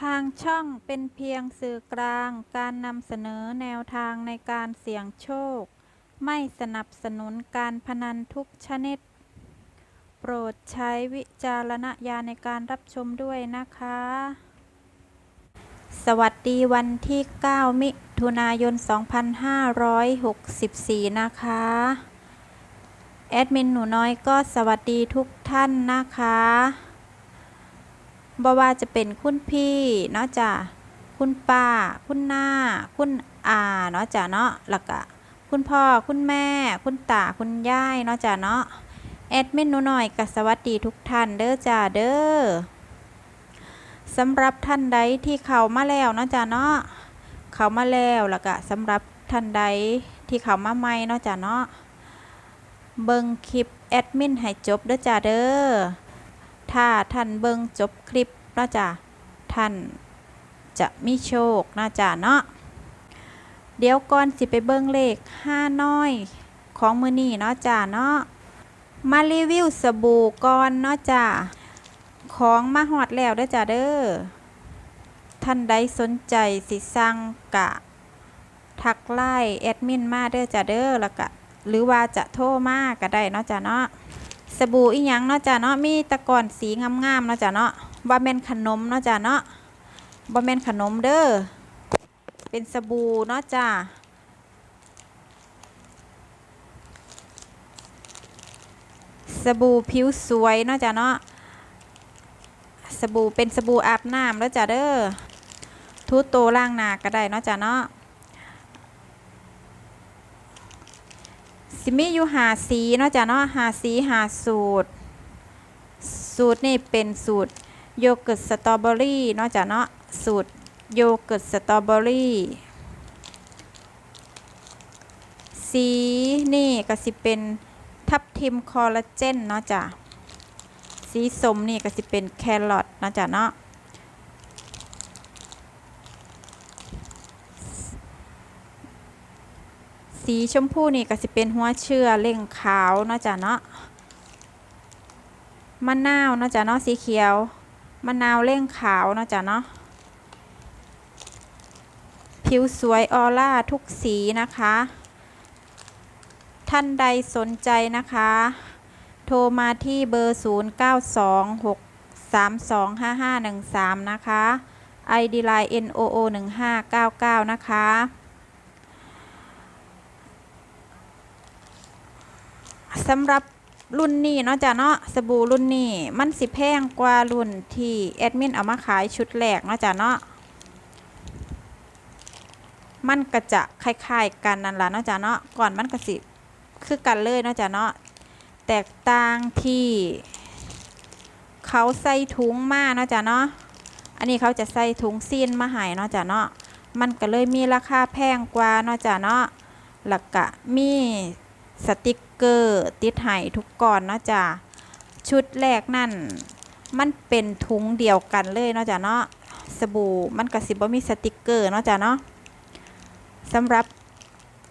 ทางช่องเป็นเพียงสื่อกลางการนำเสนอแนวทางในการเสี่ยงโชค ไม่สนับสนุนการพนันทุกชนิด โปรดใช้วิจารณญาณในการรับชมด้วยนะคะ สวัสดีวันที่ 9 มิถุนายน 2564 นะคะ แอดมินหนูน้อยก็สวัสดีทุกท่านนะคะ บ่ว่าจะเป็นคุณพี่เนาะจ้ะคุณป้า คุณหน้า คุณอาเนาะจ้ะเนาะแล้วก็คุณพ่อคุณแม่ คุณตาคุณยายเนาะจ้ะเนาะแอดมินหนูหน้อยก็สวัสดีทุกท่านเด้อจ้าเด้อสำหรับท่านใดที่เข้ามาแล้วเนาะจ้าเนาะเข้ามาแล้วแล้วก็สำหรับท่านใดที่เข้ามาใหม่เนาะจ้าเนาะเบิ่งคลิปแอดมินให้จบเด้อจ้าเด้อ ถ้าท่านเบิ่งจบคลิปนาะจ้าท่านจะมีโชคนาะจ้าเนาะเดี๋ยวก่อนสิไปเบิ่งเลขห้าน้อยของมือนี้เนาะจ้าเนาะมารีวิวสบู่ก่อนเนาะจ้าของมาฮอดแล้วเด้อจ้าเด้อท่านใดสนใจสิสั่งกะ ทักไล่แอดมินมาเด้อจ้าเด้อแล้วก็หรือว่าจะโทรมาก็ได้เนาะจ้าเนาะ สบู่อีหยังเนาะจ้าเนาะมีตะกอนสีงามๆเนาะจ้าเนาะบ่แม่นขนมเนาะจ้าเนาะบ่แม่นขนมเด้อเป็นสบู่เนาะจ้าสบู่ผิวสวยเนาะจ้ะเนาะสบู่เป็นสบู่อาบน้ำแล้วจ้ะเด้อทูโตวล่างหน้าก็ได้เนาะจ้ะเนาะ สิมีอยู่หาสีเนาะจ้ะเนาะหาสีหาสูตร สูตรนี่เป็นสูตรโยเกิร์ตสตรอเบอรี่เนาะจ้ะเนาะสูตรโยเกิร์ตสตรอเบอรี่ สีนี่ก็สิเป็นทับทิมคอลลาเจนเนาะจ้ะสีสมนี่ก็สิเป็นแครอทเนาะจ้ะเนาะ สีชมพูนี่ก็สิเป็นหัวเชื่อเล่งขาวเนาะจ้ะเนาะมะนาวเนาะจ้ะเนาะสีเขียวมะนาวเล่งขาวเนาะจ้ะเนาะผิวสวยออร่าทุกสีนะคะ ท่านใดสนใจนะคะ โทรมาที่เบอร์ 0926325513 นะคะ ID line NOO 1599 นะคะ สำหรับรุ่นนี้เนาะจ้ะเนาะสบู่รุ่นนี้มันสิแพงกว่ารุ่นที่แอดมินเอามาขายชุดแรกเนาะจ้ะเนาะมันก็จะคล้ายๆกันนั่นแหละเนาะจ้ะเนาะก่อนมันก็สิคือกันเลยเนาะจ้ะเนาะแตกต่างที่เขาใส่ถุงมาเนาะจ้ะเนาะอันนี้เขาจะใส่ถุงซีนมาให้เนาะจ้ะเนาะมันก็เลยมีราคาแพงกว่าเนาะจ้ะเนาะแล้วก็มีสติก เกอร์ติดให้ทุกก่อนเนาะจ้ะชุดแรกนั่น มันเป็นถุงเดียวกันเลยเนาะจ้ะเนาะสบู่มันก็สิบมีสติกเกอร์เนาะจ้ะเนาะสำหรับ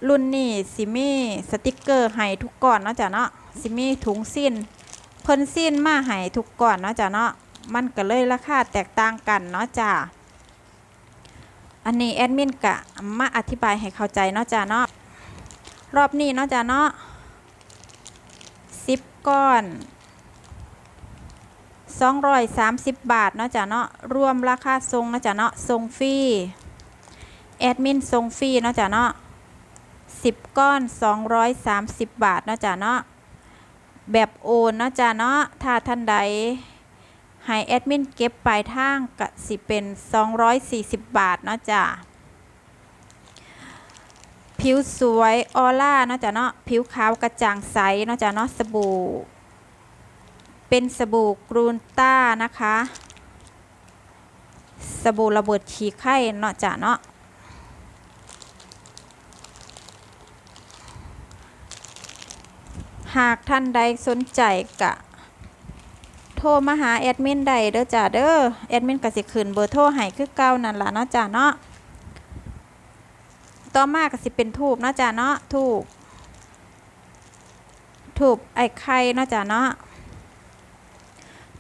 รุ่นนี้สิมีสติกเกอร์ให้ทุกก่อนเนาะจ้ะเนาะสิมีถุงสิ้นเพิ่นสิ้นมาให้ทุกก่อนเนาะจ้ะเนาะมันก็เลยราคาแตกต่างกันเนาะจ้ะอันนี้แอดมินกะมาอธิบายให้เข้าใจเนาะจ้ะเนาะรอบนี้เนาะจ้ะเนาะ ก้อน 230 บาทเนาะจ้ะเนาะรวมราคาทรงเนาะจ้ะเนาะทรงฟรีแอดมินทรงฟรีเนาะจ้ะเนาะ10 ก้อน 230 บาทเนาะจ้ะเนาะแบบโอนเนาะจ้ะเนาะถ้าท่านใดให้แอดมินเก็บปลายทางก็สิเป็น 240 บาทเนาะจ้ะ ผิวสวยออร่าเนาะจ้ะเนาะผิวขาวกระจ่างใสเนาะจ้ะเนาะสบู่ เป็นสบู่กรูนต้านะคะ สบู่ระเบิดฉี่ไข้เนาะจ้ะเนาะหากท่านใดสนใจกะโทรมาหาแอดมินใดเด้อจ้าเด้อแอดมินก็สิขึ้นเบอร์โทรให้คือเก่านั่นล่ะเนาะจ้าเนาะ ต่อมาก็สิเป็นทูบเนาะจ้าเนาะทูบทูบไอ้ไข่เนาะจ้าเนาะ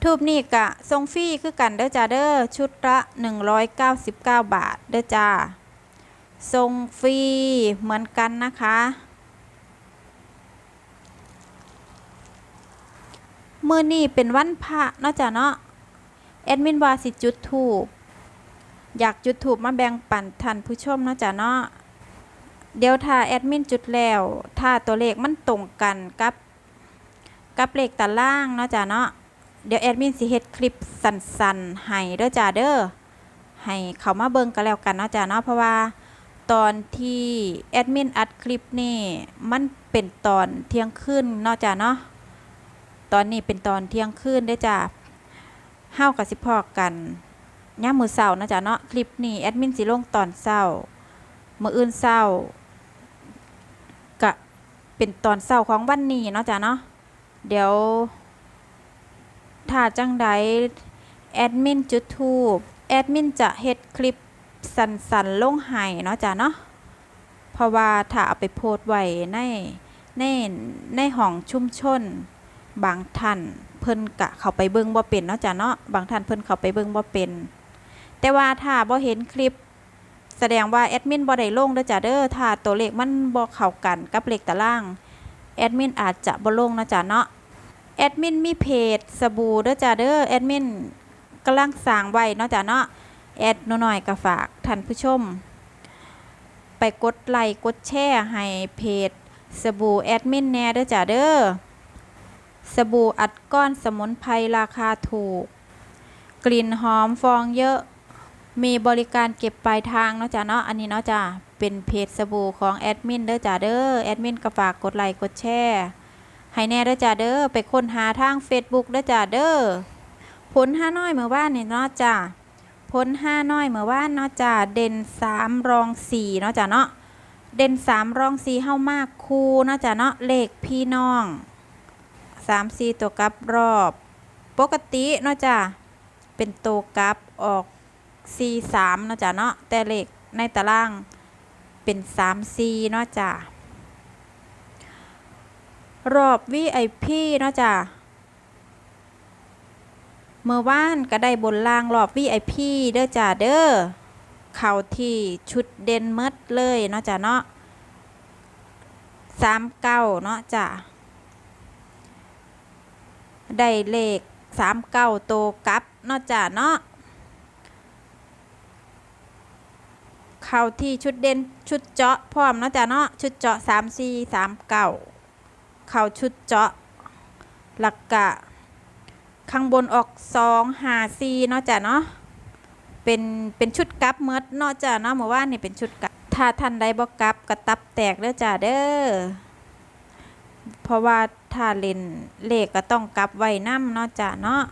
ทูบนี่กะทรงฟรีคือกันเด้อจ้าเด้อชุดละ199 บาทเด้อจ้าทรงฟรีเหมือนกันนะคะ มือนี่เป็นวันพระเนาะจ้ะเนาะแอดมินวาสิจุดถูกอยากจุดถูกมาแบ่งปันท่านผู้ชมเนาะจ้ะเนาะ เดี๋ยวถ้าแอดมินจุดแล้ว ถ้าตัวเลขมันตรงกันกับกับเลขตารางเนาะจ้ะเนาะเดี๋ยวแอดมินสิเฮ็ดคลิปสั้นๆให้เด้อจ้าเด้อให้เขามาเบิ่งกันแล้วกันเนาะจ้ะเนาะเพราะว่าตอนที่แอดมินอัดคลิปนี่มันเป็นตอนเที่ยงคืนเนาะจ้ะเนาะตอนนี้เป็นตอนเที่ยงคืนได้อจ้ะเฮากับสิพอกันย่ามือเศร้านะจ๊ะเนาะคลิปนี้แอดมินสิลงตอนเศร้ามืออื่นเศร้า เป็นตอนเศร้าของวันนี้เนาะจ้ะเนาะเดี๋ยว ถ้าจังใดแอดมินจุดทูบแอดมินจะเฮ็ดคลิปสั้นๆลงให้เนาะจ้ะเนาะเพราะว่าถ้าเอาไปโพสไว้ในในในห้องชุมชน บางท่านเพิ่นกะเข้าไปเบิ่งบ่เป็นเนาะจ้ะเนาะบางท่านเพิ่นเข้าไปเบิ่งบ่เป็น แต่ว่าถ้าบ่เห็นคลิป แสดงว่าแอดมินบ่ได้ลงเด้อจ้ะเด้อถ้าตัวเลขมันบ่เข้ากันกับเลขตารางแอดมินอาจจะบ่ลงนะจ้ะเนาะแอดมินมีเพจสบู่เด้อจ้ะเด้อแอดมินกำลังสร้างไว้เนาะจ้ะเนาะแอดหน่อยๆก็ฝากท่านผู้ชม ไปกดไลค์กดแชร์ให้เพจสบู่แอดมินแน่เด้อจ้ะเด้อสบู่อัดก้อนสมุนไพรราคาถูก กลิ่นหอมฟองเยอะ มีบริการเก็บปลายทางเนาะจ้ะเนาะ อันนี้เนาะจ้ะ เป็นเพจสบู่ของแอดมินเด้อจ้ะเด้อ แอดมินก็ฝากกดไลค์กดแชร์ให้แน่เด้อจ้ะเด้อ ไปค้นหาทาง Facebook เด้อจ้ะเด้อ ผลห้าน้อยเมื่อวานนี่เนาะจ้ะ ผลห้าน้อยเมื่อวานเนาะจ้ะ เด่นสามรองสี่เนาะจ้ะเนาะ เด่นสามรองสี่เฮามากคูเนาะจ้ะเนาะ เลขพี่น้องสามสี่ตัวกับรอบ ปกติเนาะจ้ะ เป็นตัวกับออก สี่สามเนาะจ้ะเนาะแต่เลขในตารางเป็นสามสี่เนาะจ้ะรอบ VIP เนาะจ้ะเมื่อวานก็ได้บนล่างรอบ VIP เด้อจ้ะเด้อเข่าที่ชุดเด่นเมดเลยเนาะจ้ะเนาะสามเก้าเนาะจ้ะได้เลขสามเก้าโตกลับเนาะจ้ะเนาะ เข้าที่ชุดเด่นชุดเจาะพร้อมเนาะจ้ะเนาะชุดเจาะสามสี่สามเก้าเข้าชุดเจาะหลักกะ ข้างบนออกสองหาสี่เนาะจ้ะเนาะเป็นเป็นชุดกับเมดเนาะจ้ะเนาะเมื่อวานนี่เป็นชุดกับถ้าท่านใดบ่กลับก็ตับแตกเด้อจ้ะเด้อเพราะว่าถ้าเล่นเลขก็ต้องกลับไว้นํเนาะจ้ะเนาะ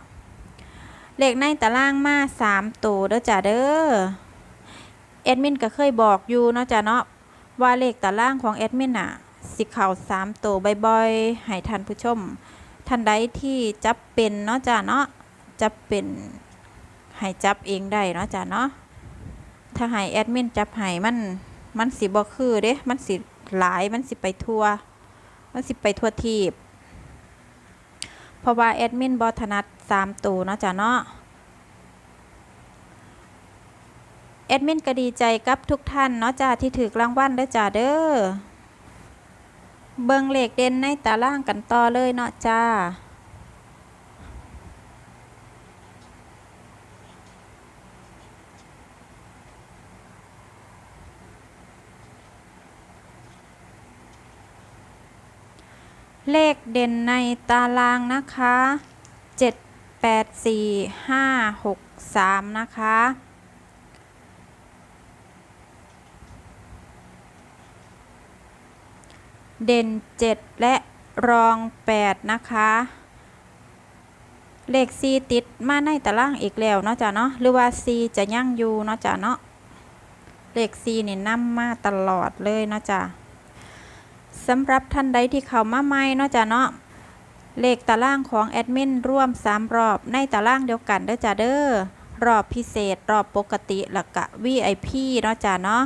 เลขในตารางมาสามตัวเด้อจ้ะเด้อ แอดมินก็เคยบอกอยู่เนาะจ้ะเนาะว่าเลขตารางของแอดมินอะสิเข้าสามตัวบ่อยๆให้ท่านผู้ชมท่านใดที่จับเป็นเนาะจ้ะเนาะจับเป็นให้จับเองได้เนาะจ้ะเนาะถ้าให้แอดมินจับให้มันมันสิบ่คือเด้ มันสิหลายมันสิไปทั่ว มันสิไปทั่วทีบเพราะว่าแอดมินบอถนัดสามตัวเนาะจ้ะเนาะ แอดมินก็ดีใจกับทุกท่านเนาะจ้าที่ถือรางวัลเด้อจ้าเด้อเบิงเลขเด่นในตารางกันต่อเลยเนาะจ้าเลขเด่นในตารางนะคะ 7 8 4 5 6 3 นะคะ เด่น 7 และรอง 8 นะคะ เลข 4 ติดมาในตารางอีกแล้วเนาะจ้ะเนาะหรือว่า 4 จะยั่งอยู่เนาะจ้ะเนาะเลข 4 นี่นำมาตลอดเลยเนาะจ้ะสำหรับท่านใดที่เข้ามาใหม่เนาะจ้ะเนาะเลขตารางของแอดมินร่วม 3 รอบในตารางเดียวกันเด้อจ้ะเด้อรอบพิเศษรอบปกติแล้วก็ VIP เนาะจ้ะเนาะ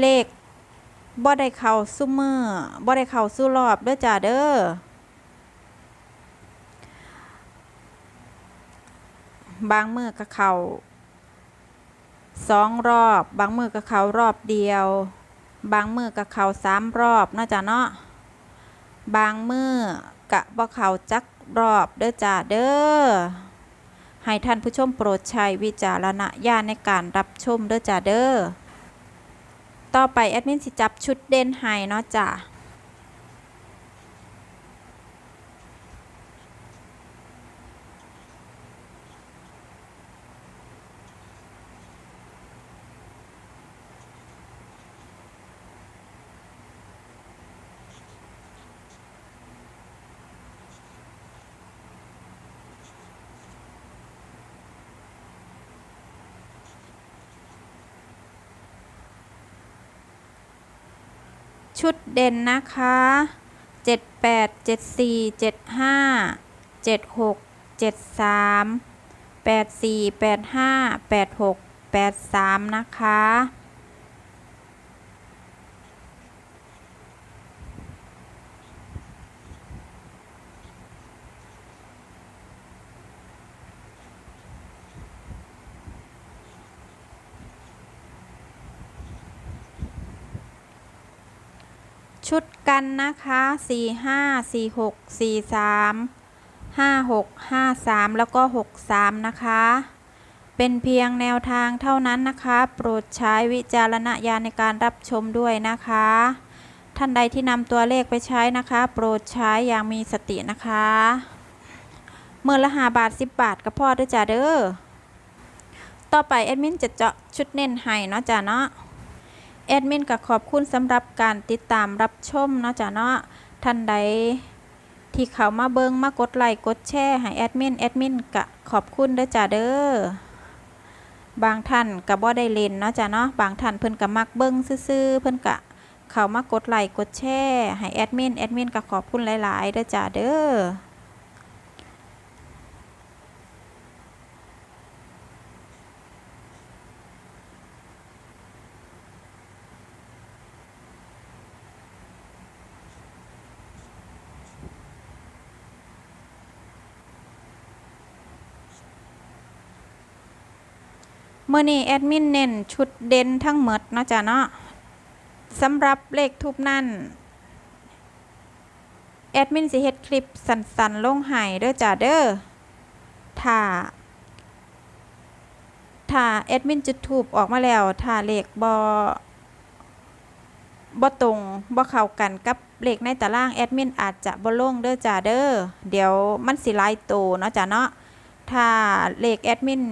เลข บ่ได้เข้าซุมือบ่ได้เข้าสู้รอบเด้อจ้ะเด้อบางมือก็เขาสองรอบ บางมือก็เขารอบเดียว บางมือก็เขาสามรอบนาะจ้ะเนาะบางมือกะบ่เขาจักรอบเด้อจ้าเด้อให้ท่านผู้ชมโปรดใช้วิจารณญาณในการรับชมเด้อจ้าเด้อ ต่อไปแอดมินสิจับชุดเด่นให้เนาะจ้า ชุดเด่นนะคะ 78 74 75 76 73 84 85 86 83 นะคะ ชุดกันนะคะ4 5 4 6 4 3 5 6 5 3แล้วก็6 3นะคะ เป็นเพียงแนวทางเท่านั้นนะคะ โปรดใช้วิจารณญาณในการรับชมด้วยนะคะ ท่านใดที่นำตัวเลขไปใช้นะคะ โปรดใช้อย่างมีสตินะคะเมื่อละหาบาท 10 บาทก็พอด้วยจ้าเด้อ ต่อไปแอดมินจะเจาะชุดเน้นให้เนาะจ้าเนาะ แอดมินก็ขอบคุณสำหรับการติดตามรับชมเนาะจ้ะเนาะท่านใดที่เขามาเบิงมากดไลค์กดแชร์ให้แอดมินแอดมินก็ขอบคุณเด้อจ้ะเด้อบางท่านก็บ่ได้เล่นเนาะจ้ะเนาะบางท่านเพิ่นก็มักเบิงซื่อๆเพิ่นก็เขามากดไลค์กดแชร์ให้แอดมินแอดมินก็ขอบคุณหลายๆเด้อจ้ะเด้อ เมื่อนี้แอดมินเน้นชุดเด่นทั้งหมดเนาะจ้ะเนาะสำหรับเลขทุบนั่นแอดมินสิเฮ็ดคลิปสั้นๆลงให้เด้อจ้ะเด้อถ้าถ้าแอดมินจุดทูบออกมาแล้วถ้าเลขบบ่ตรงบ่เข้ากันกับเลขในตารางแอดมินอาจจะบ่ลงเด้อจ้ะเด้อเดี๋ยวมันสิลายโตเนาะจ้ะเนาะถ้าเลขแอดมิน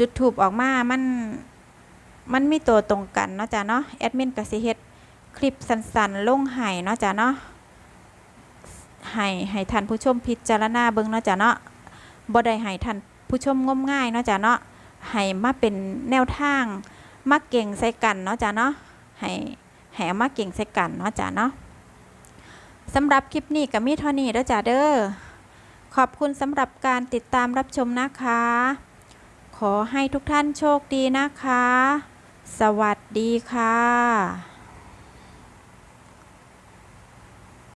จุดถูบออกมามันมันมีตัวตรงกันเนาะจ้ะเนาะแอดมินก็สิเฮ็ดคลิปสั้นๆลงให้เนาะจ้ะเนาะให้ให้ท่านผู้ชมพิจารณาเบิ่งเนาะจ้ะเนาะบ่ได้ให้ท่านผู้ชมงมง่ายเนาะจ้ะเนาะให้มาเป็นแนวทางมาเก่งใส่กันเนาะจ้ะเนาะให้ให้เอามาเก่งใส่กันเนาะจ้ะเนาะสำหรับคลิปนี้ก็มีเท่านี้เด้อจ้ะเด้อขอบคุณสำหรับการติดตามรับชมนะคะ ขอให้ทุกท่านโชคดีนะคะ สวัสดีค่ะ